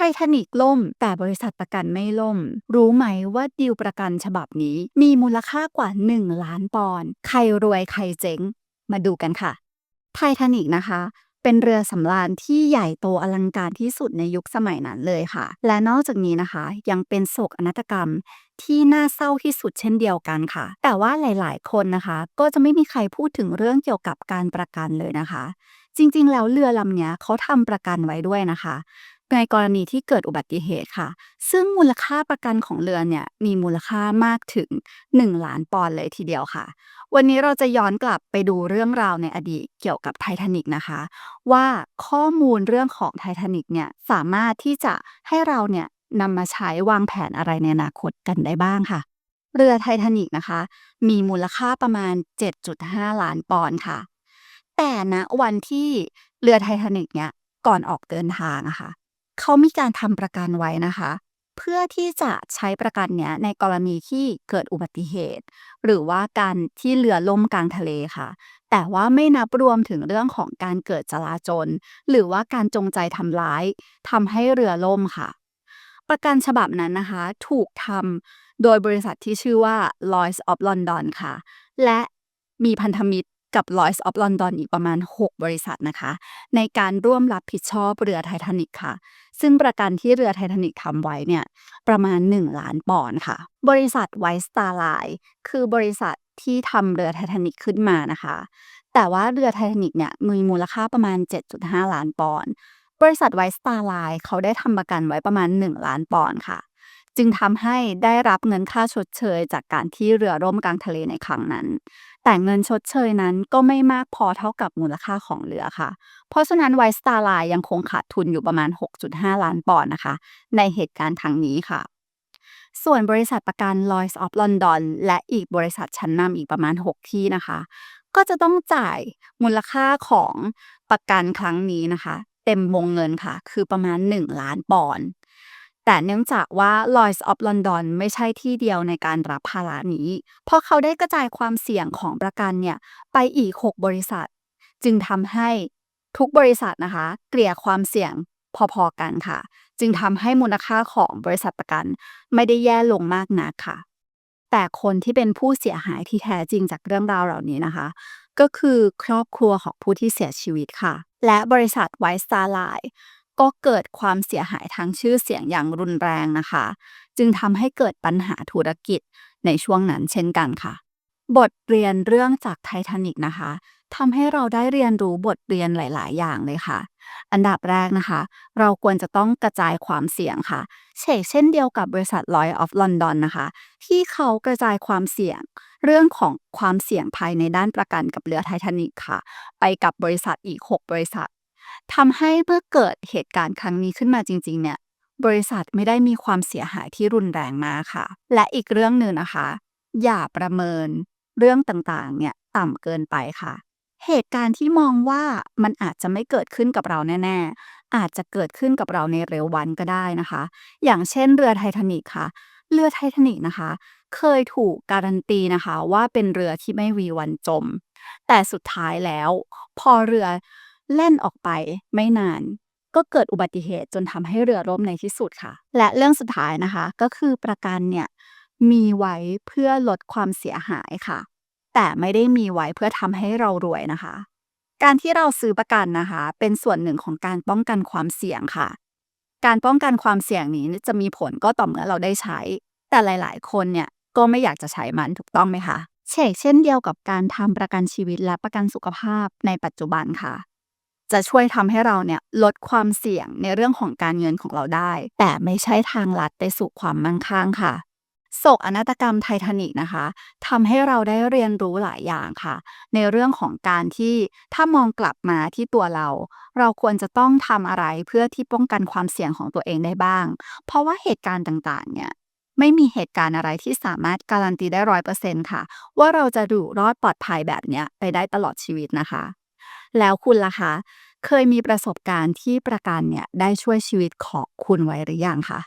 ททานิกล่ม แต่บริษัทประกันไม่ล่ม รู้ไหมว่าดีลประกันฉบับนี้ มีมูลค่ากว่า 1 ล้านปอนด์ใครรวยใครเจ๊ง มาดูกันค่ะ ไททานิกนะคะเป็นเรือสำราญที่ใหญ่โตอลังการที่สุดในยุคสมัยนั้นเลยค่ะ และนอกจากนี้นะคะ ยังเป็นโศกอนาฏกรรมที่น่าเศร้าที่สุดเช่นเดียวกันค่ะ แต่ว่าหลาย ๆ คนนะคะ ก็จะไม่มีใครพูดถึงเรื่องเกี่ยวกับการประกันเลยนะคะ จริงๆ แล้วเรือลำเนี้ยเขาทำประกันไว้ด้วยนะคะ ในกรณีที่เกิดอุบัติเหตุค่ะ ซึ่งมูลค่าประกันของเรือเนี่ยมีมูลค่ามากถึง 1 ล้านปอนด์เลยทีเดียวค่ะ วันนี้เราจะย้อนกลับไปดูเรื่องราวในอดีตเกี่ยวกับไททานิกนะคะ ว่าข้อมูลเรื่องของไททานิกเนี่ยสามารถที่จะให้เราเนี่ยนำมาใช้วางแผนอะไรในอนาคตกันได้บ้างค่ะเรือไททานิกนะคะ มีมูลค่าประมาณ 7.5 ล้านปอนด์ค่ะ แต่ณวันที่เรือไททานิกเนี่ยก่อนออกเดินทางอะค่ะเขามีการทำประกันไว้นะคะ เพื่อที่จะใช้ประกันเนี้ยในกรณีที่เกิดอุบัติเหตุ หรือว่าการที่เรือล่มกลางทะเลค่ะ แต่ว่าไม่นับรวมถึงเรื่องของการเกิดจลาจล หรือว่าการจงใจทำร้ายทำให้เรือล่มค่ะ ประกันฉบับนั้นนะคะ ถูกทำโดยบริษัทที่ชื่อว่า Lloyds of London ค่ะ และมีพันธมิตร กับ Lloyds of London อีกประมาณ 6 บริษัทนะคะ ในการร่วมรับผิดชอบเรือไททานิกค่ะ ซึ่งประกันที่เรือไททานิกทำไว้เนี่ยประมาณ 1 ล้านปอนด์ค่ะ บริษัทไวสตาร์ไลน์คือบริษัทที่ทำเรือไททานิกขึ้นมานะคะ แต่ว่าเรือไททานิกเนี่ยมีมูลค่าประมาณ 7.5 ล้านปอนด์บริษัทไวสตาร์ไลน์เขาได้ทำประกันไว้ประมาณ 1 ล้านปอนด์ค่ะ จึงทำให้ได้รับเงินค่าชดเชย จากการที่เรือร่มกลางทะเลในครั้งนั้น แต่เงินชดเชยนั้นก็ไม่มากพอเท่ากับมูลค่าของเรือค่ะ เพราะฉะนั้นไวสตาร์ไลน์ยังคงขาดทุนอยู่ประมาณ 6.5 ล้านปอนด์นะคะ ในเหตุการณ์ครั้งนี้ค่ะส่วนบริษัทประกัน Lloyds of London และอีกบริษัทชั้นนำอีกประมาณ 6 ที่นะคะ ก็จะต้องจ่ายมูลค่าของประกันครั้งนี้นะคะ เต็มวงเงินค่ะ คือประมาณ 1 ล้านปอนด์ แต่เนื่องจากว่า Lloyds of London ไม่ใช่ที่เดียวในการรับภาระนี้ เพราะเขาได้กระจายความเสี่ยงของประกันเนี่ย ไปอีก 6 บริษัท จึงทำให้ทุกบริษัทนะคะ เกลี่ยความเสี่ยงพอๆกันค่ะ จึงทำให้มูลค่าของบริษัทประกัน ไม่ได้แย่ลงมากนักค่ะ แต่คนที่เป็นผู้เสียหายที่แท้จริงจากเรื่องราวเหล่านี้นะคะ ก็คือครอบครัวของผู้ที่เสียชีวิตค่ะ และบริษัทไวสตาร์ไลน์ ก็เกิดความเสียหายทางชื่อเสียงอย่างรุนแรงนะคะ จึงทำให้เกิดปัญหาธุรกิจในช่วงนั้นเช่นกันค่ะ บทเรียนเรื่องจากไททานิกนะคะทำให้เราได้เรียนรู้บทเรียนหลาย ๆ อย่างเลยค่ะ อันดับแรกนะคะ เราควรจะต้องกระจายความเสี่ยงค่ะเช่นเช่นเดียวกับบริษัท Lloyd of London นะคะ ที่เขากระจายความเสี่ยง เรื่องของความเสี่ยงภายในด้านประกันกับเรือไททานิกค่ะ ไปกับบริษัทอีก 6 บริษัท ทำให้เมื่อเกิดเหตุการณ์ครั้งนี้ขึ้นมาจริง ๆ เนี่ย บริษัทไม่ได้มีความเสียหายที่รุนแรงมากค่ะ และอีกเรื่องหนึ่งนะคะ อย่าประเมินเรื่องต่างๆ เนี่ยต่ำเกินไปค่ะ เหตุการณ์ที่มองว่ามันอาจจะไม่เกิดขึ้นกับเราแน่ ๆ อาจจะเกิดขึ้นกับเราในเร็ววันก็ได้นะคะ อย่างเช่นเรือไททานิกค่ะ เรือไททานิกนะคะ เคยถูกการันตีนะคะ ว่าเป็นเรือที่ไม่มีวันจม แต่สุดท้ายแล้ว พอเรือ แล่นออกไปไม่นาน ก็เกิดอุบัติเหตุจนทำให้เรือล่มในที่สุดค่ะ และเรื่องสุดท้ายนะคะ ก็คือประกันเนี่ยมีไว้เพื่อลดความเสียหายค่ะ แต่ไม่ได้มีไว้เพื่อทำให้เรารวยนะคะ การที่เราซื้อประกันนะคะ เป็นส่วนหนึ่งของการป้องกันความเสี่ยงค่ะ การป้องกันความเสี่ยงนี้จะมีผลก็ต่อเมื่อเราได้ใช้ แต่หลาย ๆ คนเนี่ยก็ไม่อยากจะใช้มันถูกต้องไหมคะเช่เช่นเดียวกับการทำประกันชีวิตและประกันสุขภาพในปัจจุบันค่ะ จะช่วยทำให้เราเนี่ยลดความเสี่ยงในเรื่องของการเงินของเราได้ แต่ไม่ใช่ทางลัดไปสู่ความมั่งคั่งค่ะโศกอนาฏกรรมไททานิกนะคะทำให้เราได้เรียนรู้หลายอย่างค่ะ ในเรื่องของการที่ถ้ามองกลับมาที่ตัวเรา เราควรจะต้องทำอะไรเพื่อที่ป้องกันความเสี่ยงของตัวเองได้บ้าง เพราะว่าเหตุการณ์ต่างๆ เนี่ยไม่มีเหตุการณ์อะไรที่สามารถการันตีได้ร้อยเปอร์เซ็นต์ค่ะ ว่าเราจะอยู่รอดปลอดภัยแบบเนี้ยไปได้ตลอดชีวิตนะคะ แล้วคุณล่ะคะ เคยมีประสบการณ์ที่ประกันเนี่ยได้ช่วยชีวิตของคุณไว้หรือยังคะ